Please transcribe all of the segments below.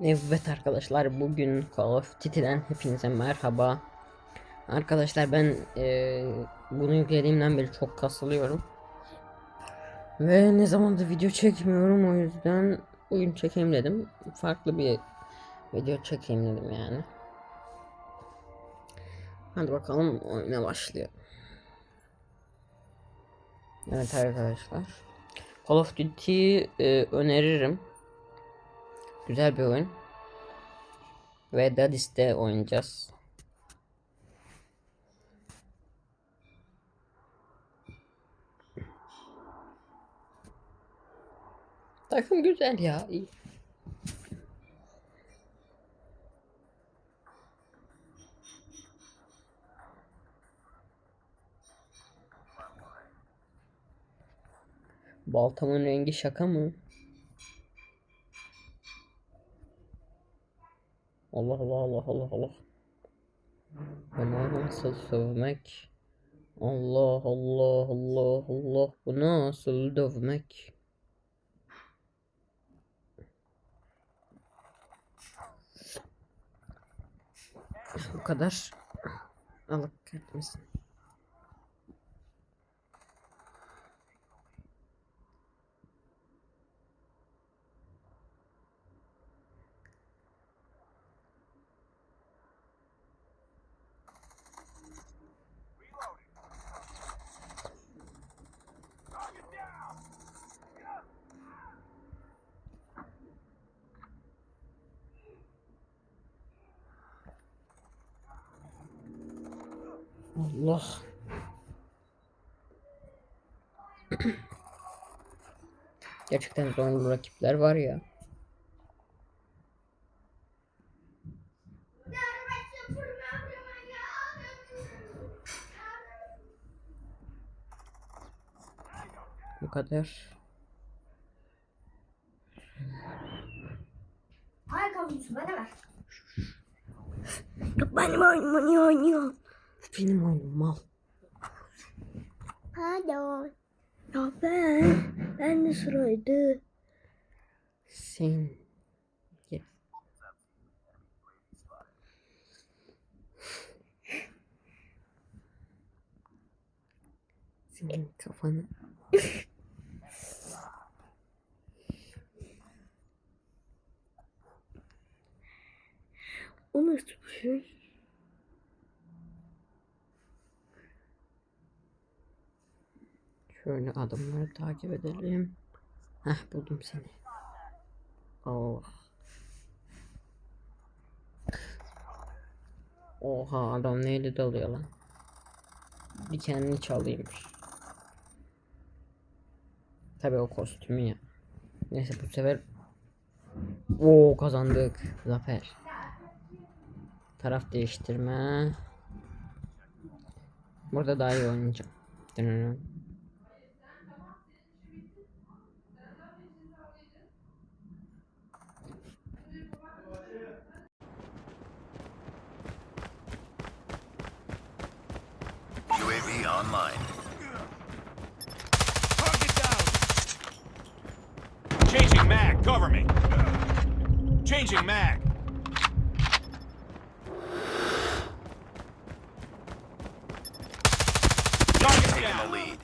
Evet arkadaşlar bugün Call of Duty'den hepinize merhaba. Arkadaşlar ben eee, bunu yüklediğimden beri çok kasılıyorum. Ve ne zamandır video çekmiyorum o yüzden bugün çekeyim dedim. Farklı bir video çekeyim dedim yani. Hadi bakalım oyuna başlayalım. Evet arkadaşlar. Call of Duty e, öneririm. Güzel bir oyun. Ve Dadis'te oynayacağız. Takım güzel ya. iyi. Baltamın rengi şaka mı? Allah Allah Allah Allah Allah. Bana nasıl sövmek? Allah Allah Allah Allah. Bu nasıl dövmek? Bu kadar. Allah kahretmesin. Allah. Gerçekten zorlu rakipler var ya. Bu kadar. Kavurucu bana ver. Benim oyunumu niye oynuyorsun? Benim oyunum mal. Pardon. Ya ben. Ben de sıraydı. Sen git. Senin kafanı. O nasıl bir şey? Şöyle adımları takip edelim. Heh buldum seni. Allah. Oha adam neyle dalıyor lan? Bir kendini çalıyormuş. Tabii o kostümü ya. Neyse bu sefer Oo kazandık. Zafer. Taraf değiştirme. Burada daha iyi oynayacağım. Changing mag. Target Taking the down. lead.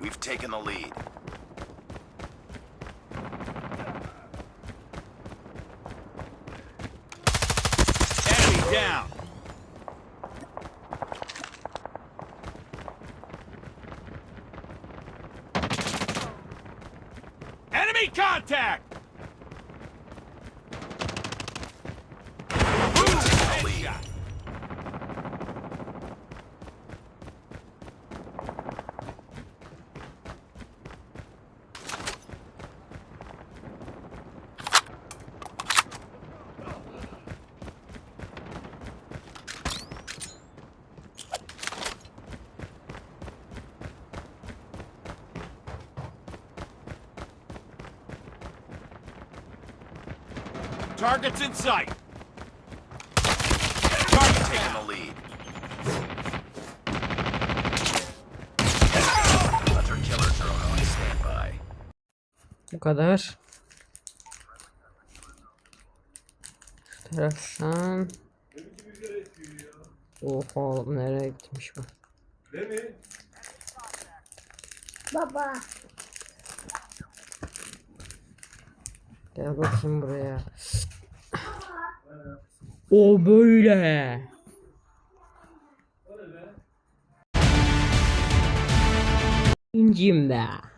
We've taken the lead. Target's in sight. Target down. the lead. Hunter killer drone on standby. Bu kadar. Şu taraftan. Oha nereye gitmiş bu? Baba. Gel bakayım buraya. O böyle. İncim be.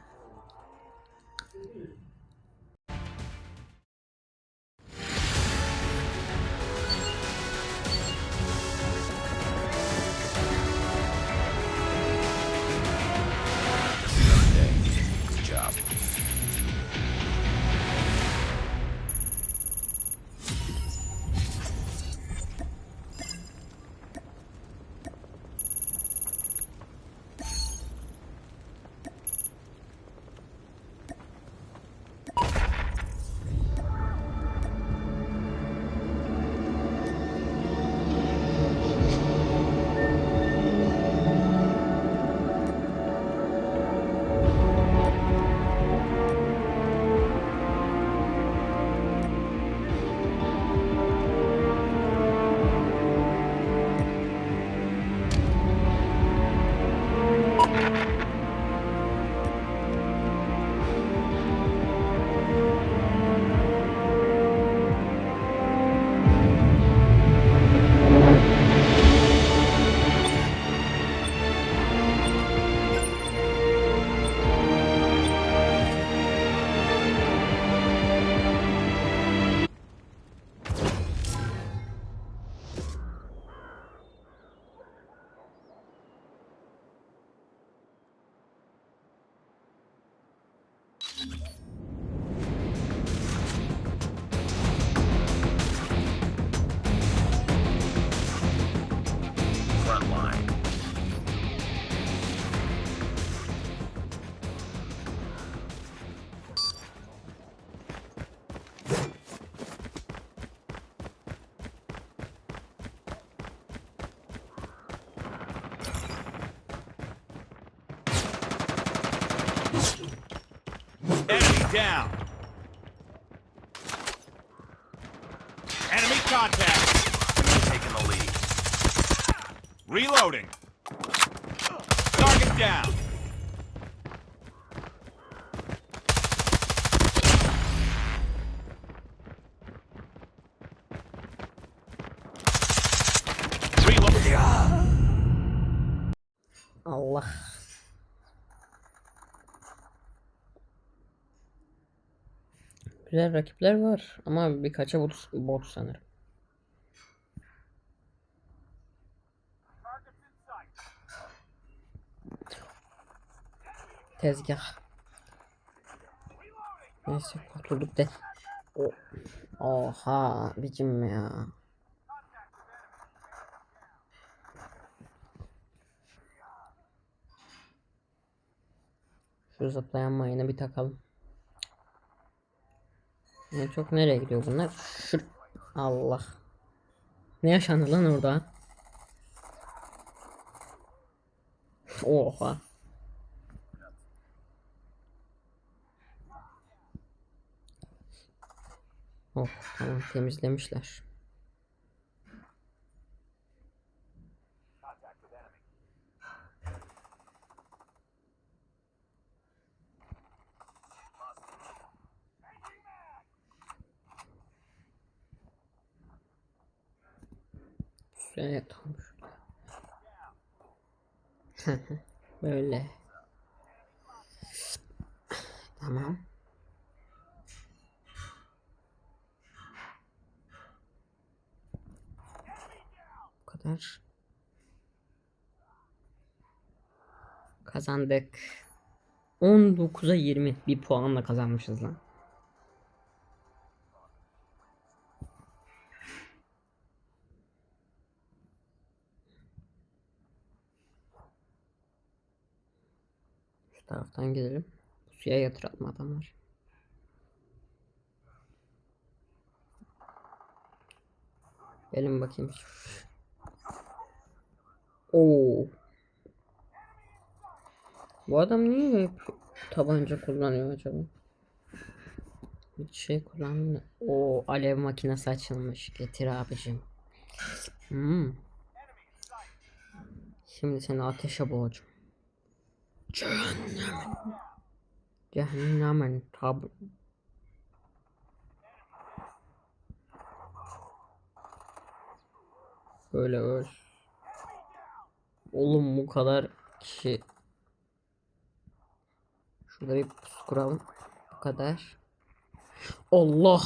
Down. Güzel rakipler var ama birkaça bot, bot sanırım. Tezgah. Neyse kurtulduk de. Oha bicim ya. Şu zıplayan mayını bir takalım. En çok nereye gidiyor bunlar? Şu Allah. Ne yaşandı lan orada? Oha. Oh tamam temizlemişler. Şuraya tam. Böyle. Tamam. Bu kadar. Kazandık. 19'a 20 bir puanla kazanmışız lan. Taraftan gidelim. Suya yatıralım adamlar. Gelin bakayım. Oo. Bu adam niye hep tabanca kullanıyor acaba? Hiç şey kullanmıyor. O alev makinesi açılmış. Getir abicim. Hmm. Şimdi seni ateşe boğacağım. Cehennem. Cehennemin tab. Böyle öl. Oğlum bu kadar kişi. Şurada bir pusu kuralım. Bu kadar. Allah.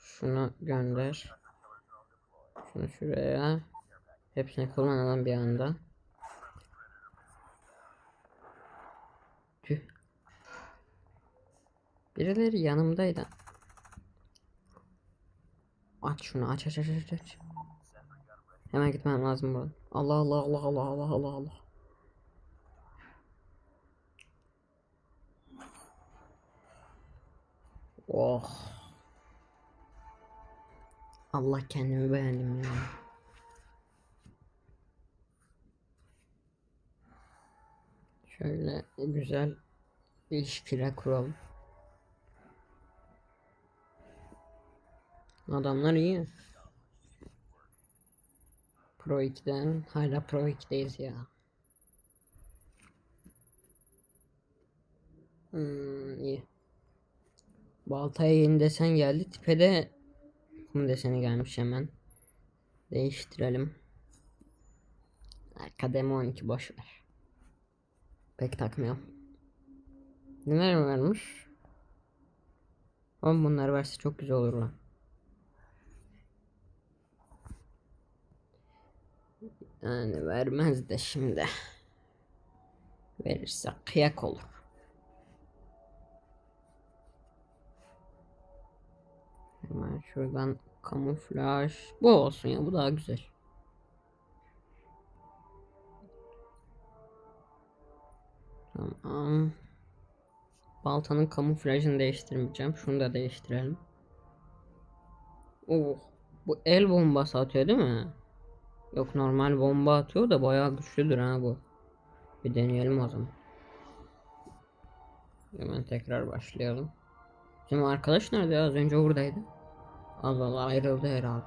Şunu gönder. Şunu şuraya. Hepsini kullanalım bir anda. Tüh. Birileri yanımdaydı. Aç şunu aç aç aç aç aç. Hemen gitmem lazım buradan. Allah Allah Allah Allah Allah Allah Allah. Oh. Allah kendimi beğendim ya. Şöyle güzel ilişkiler kuralım. Adamlar iyi. Pro 2'den hala Pro 2'deyiz ya. Hmm, iyi. Baltaya yeni desen geldi. Tipe de kum deseni gelmiş hemen. Değiştirelim. Akademi 12 boş ver. Pek takmıyorum. Neler mi vermiş? Ama bunlar verse çok güzel olur lan. Yani vermez de şimdi. Verirse kıyak olur. Hemen şuradan kamuflaj. Bu olsun ya bu daha güzel. Tamam. Baltanın kamuflajını değiştirmeyeceğim. Şunu da değiştirelim. Oh, bu el bombası atıyor değil mi? Yok normal bomba atıyor da bayağı güçlüdür ha bu. Bir deneyelim o zaman. Hemen tekrar başlayalım. Bizim arkadaş nerede? Az önce oradaydı. Allah Allah ayrıldı herhalde.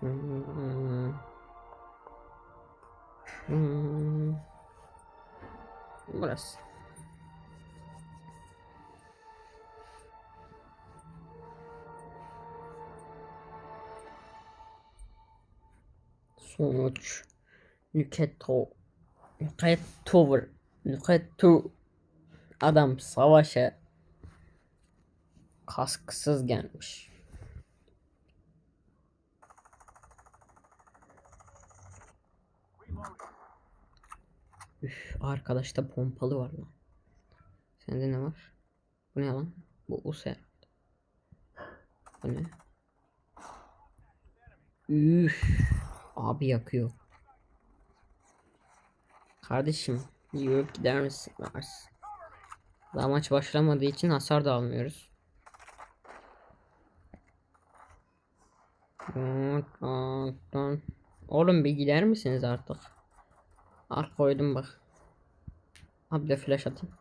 Hmm. Hmm. Burası. Sonuç. Nüketo. Nüketover. Nüketo. Adam savaşa kasksız gelmiş. Üf, arkadaşta pompalı var lan. Sende ne var? Bu ne lan? Bu User. Bu ne? Üf. Abi yakıyor. Kardeşim yürüyüp gider misin? Mars? Daha maç başlamadığı için hasar da almıyoruz. Dun, dun, dun. Oğlum bir gider misiniz artık? Al koydum bak. Abi de flash atayım.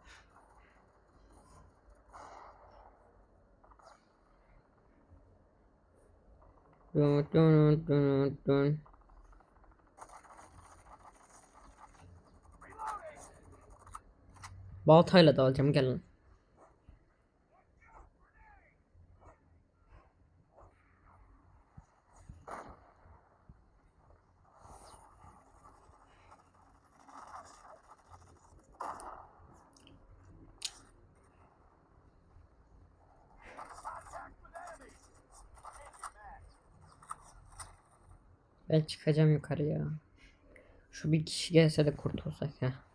Dun, dun, dun, dun. Baltayla da alacağım gelin. Ben çıkacağım yukarıya. Şu bir kişi gelse de kurtulsak ya.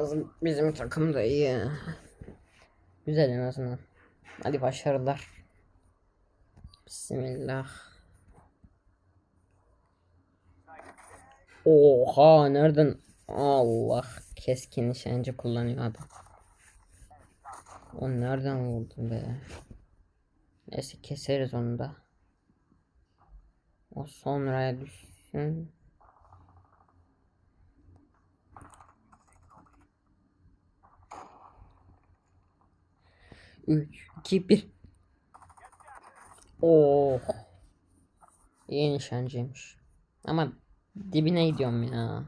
Bizim, bizim takım da iyi. Güzel en azından. Hadi başarılar. Bismillah. Oha nereden? Allah keskin nişancı kullanıyor adam. O nereden vurdun be? Neyse keseriz onu da. O sonraya düşsün. Üç, iki, bir. Oh. İyi nişancıymış. Ama dibine gidiyorum ya.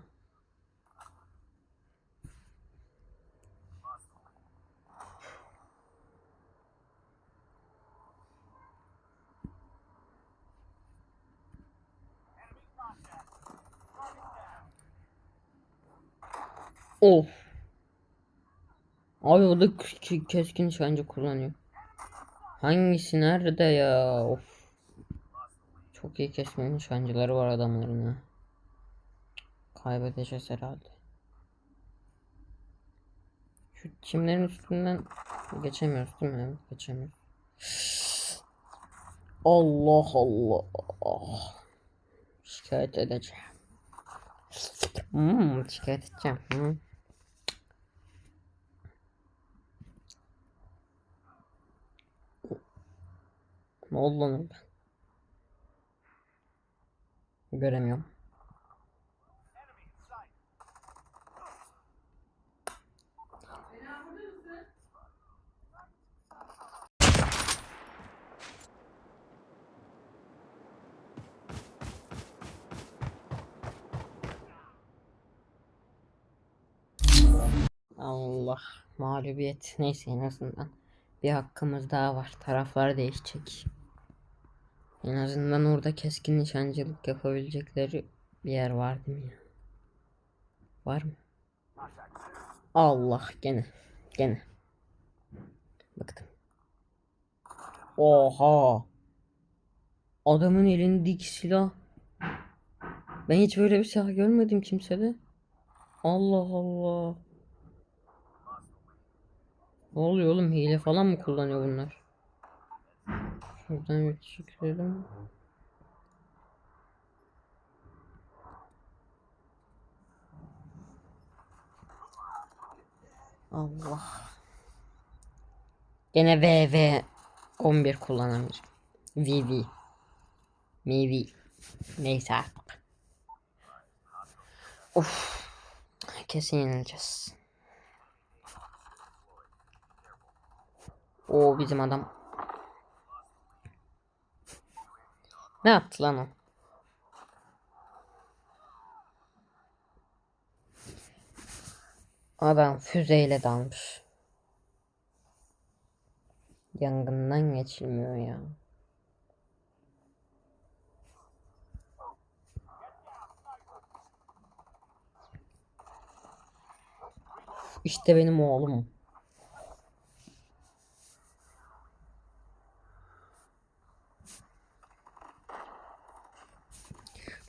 Of. Abi o da keskin nişancı kullanıyor. Hangisi nerede ya? Of. Çok iyi keskin nişancıları var adamların ha. Kaybedeceğiz herhalde. Şu çimlerin üstünden geçemiyoruz değil mi? Geçemiyoruz. Allah Allah. Şikayet edeceğim. Hmm, şikayet edeceğim. Hmm. Ne oldu lan orada? Göremiyorum. Allah mağlubiyet. Neyse en azından bir hakkımız daha var. Taraflar değişecek. En azından orada keskin nişancılık yapabilecekleri bir yer var değil mi ya? Var mı? Allah gene. Gene. Bıktım. Oha. Adamın elindeki silah. Ben hiç böyle bir silah görmedim kimsede. Allah Allah. Ne oluyor oğlum? Hile falan mı kullanıyor bunlar? Şuradan çıkalım. Allah. Gene VV 11 kullanamayacağım. VV. MV. Neyse artık. Of. Kesin yenileceğiz. O bizim adam. Ne yaptı lan o? Adam füzeyle dalmış. Yangından geçilmiyor ya. İşte benim oğlum.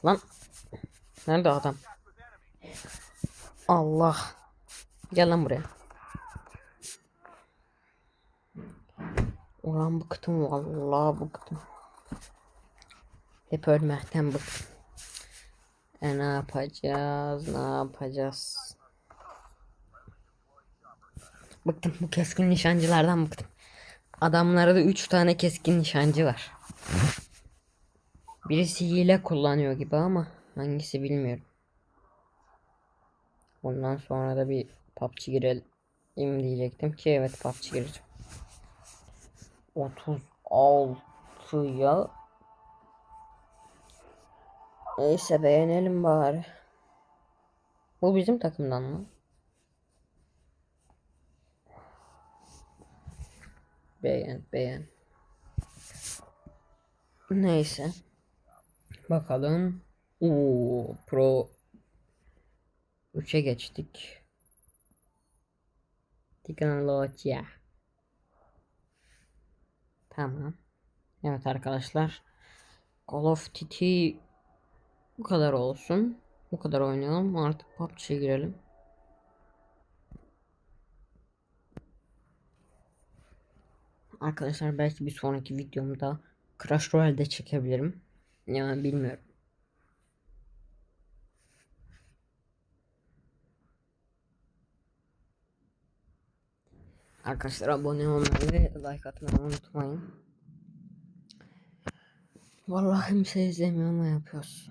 Lan. Nerede adam? Allah. Gel lan buraya. Ulan bıktım vallahi bıktım. Hep ölmekten bıktım. E ne yapacağız? Ne yapacağız? Bıktım bu keskin nişancılardan bıktım. Adamlarda 3 tane keskin nişancı var. Birisi hile kullanıyor gibi ama hangisi bilmiyorum. Bundan sonra da bir PUBG girelim diyecektim ki evet PUBG gireceğim. 36 ya. Neyse beğenelim bari. Bu bizim takımdan mı? Beğen beğen. Neyse. Bakalım. Oo, Pro 3'e geçtik. Teknoloji. Tamam. Evet arkadaşlar. Call of Duty bu kadar olsun. Bu kadar oynayalım. Artık PUBG'ye girelim. Arkadaşlar belki bir sonraki videomda Crash Royale'de çekebilirim. Ya bilmiyorum. Arkadaşlar abone olmayı ve like atmayı unutmayın. Vallahi kimse şey izlemiyor ama yapıyoruz.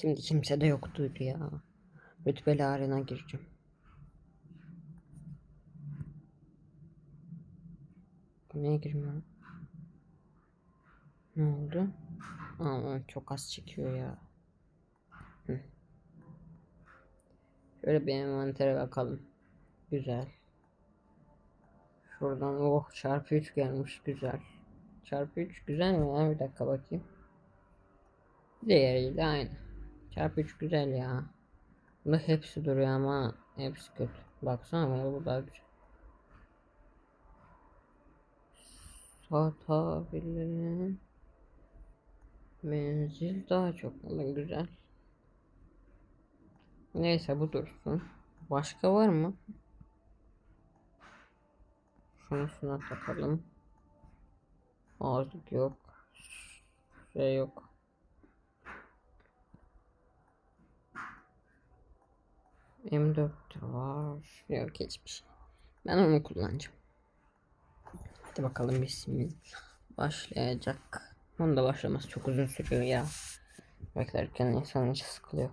Şimdi kimse de yoktu ya. Rütbeli arena gireceğim. Niye girmiyorum? Ne oldu? Aa, çok az çekiyor ya. Şöyle bir envantere bakalım. Güzel. Şuradan oh çarpı 3 gelmiş güzel. Çarpı 3 güzel mi ya? Bir dakika bakayım. Diğeriyle aynı. Çarpı 3 güzel ya. Bunda hepsi duruyor ama hepsi kötü. Baksana bu daha güzel. Satabilirim. Menzil daha çok mu güzel. Neyse bu dursun. Başka var mı? Şunu şuna takalım. Ağızlık yok. Şey yok. M4 var. Yok hiçbir şey. Ben onu kullanacağım. Hadi bakalım bismillah. Başlayacak. Onun da başlaması çok uzun sürüyor ya. Beklerken insan içi sıkılıyor.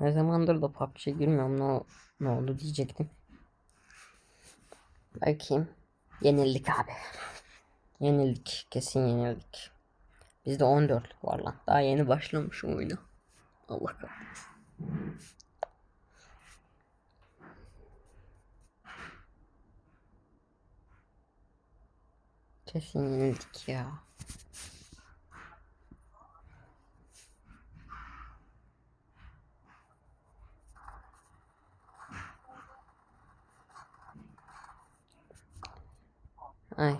Ne zamandır da PUBG girmiyorum ne, ne oldu diyecektim. Bakayım. Yenildik abi. Yenildik. Kesin yenildik. Bizde 14 var lan. Daha yeni başlamış oyunu. Allah kahretsin. Kesin yenildik ya. Ay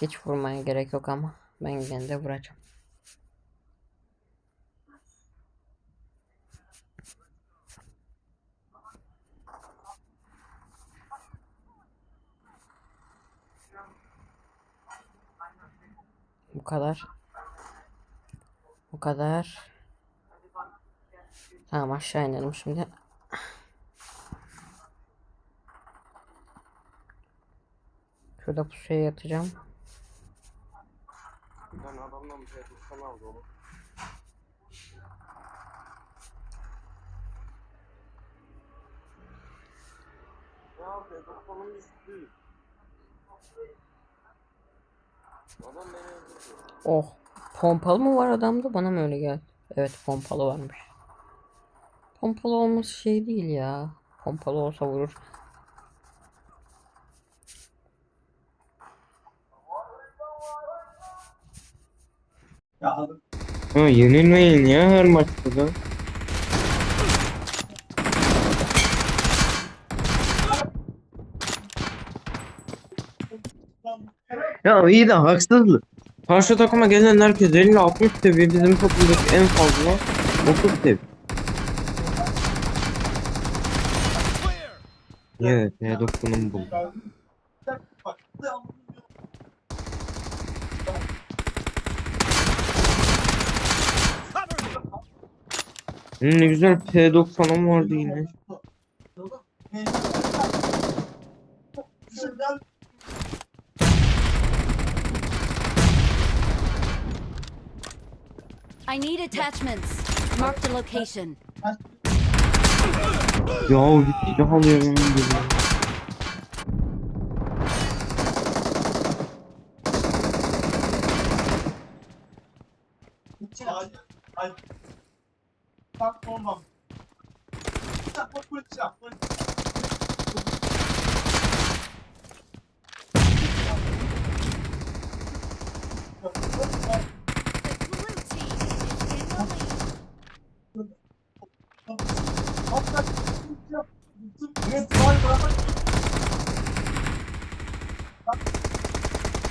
hiç vurmaya gerek yok ama ben gene vuracağım. Bu kadar. Bu kadar. Tamam aşağı inelim şimdi. Şurada pusuya yatacağım. Ben adamdan bir şey tutsam aldı onu. Ya abi doktorun üstü. Oh. Pompalı mı var adamda? Bana mı öyle geldi? Evet pompalı varmış. Pompalı olması şey değil ya. Pompalı olsa vurur. Ha yenilmeyin ya her maçta da. Ya iyi de haksızlık. Karşı takıma gelen herkes 50-60 seviye bizim toplumdaki en fazla 30 seviye. Evet, ne dokunum bu. Hmm, Ne güzel P90'ım vardı yine. I need attachments. Mark the location. Ya bir silah alıyorum dedim. Blue team is in the lead.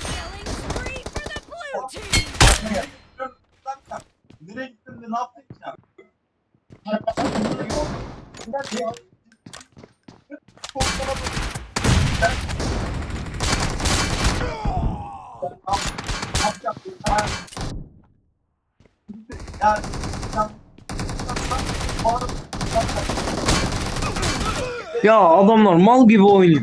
Killing spree for the blue team. Nereye gittin de ne yaptın ki ya? Ya sen Ya adamlar mal gibi oynuyor.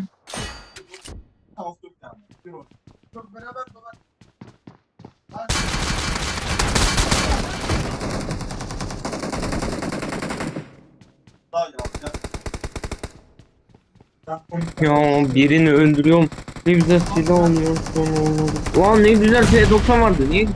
Ya birini öldürüyorum. Ne güzel silah olmadı. Ulan ne güzel P90 vardı. Niye?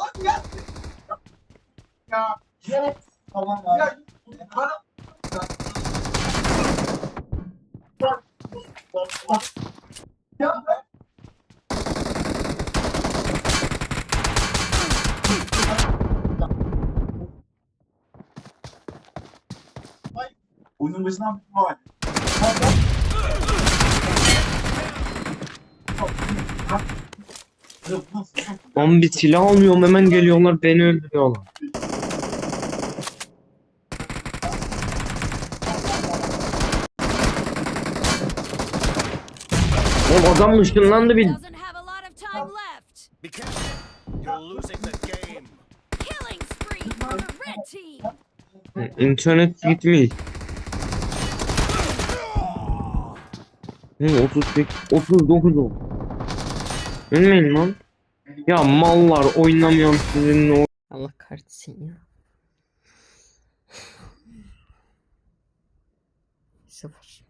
Lan gel. Ya. Gel. Tamam abi. Ya. Bana. Ya. Ay. Oyunun başından bir var. Bir silah almıyorum hemen geliyorlar beni öldürüyorlar. Oğlum adam ışınlandı team. İnternet gitmiş. Hı, 38, 39 o. Ölmeyin lan. Ya mallar oynamıyorum sizinle. Allah kahretsin ya. Sıfır.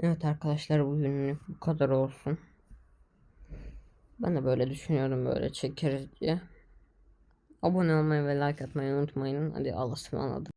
Evet arkadaşlar bugünlük bu kadar olsun. Ben de böyle düşünüyorum böyle çekeriz diye. Abone olmayı ve like atmayı unutmayın. Hadi Allah'a ısmarladık.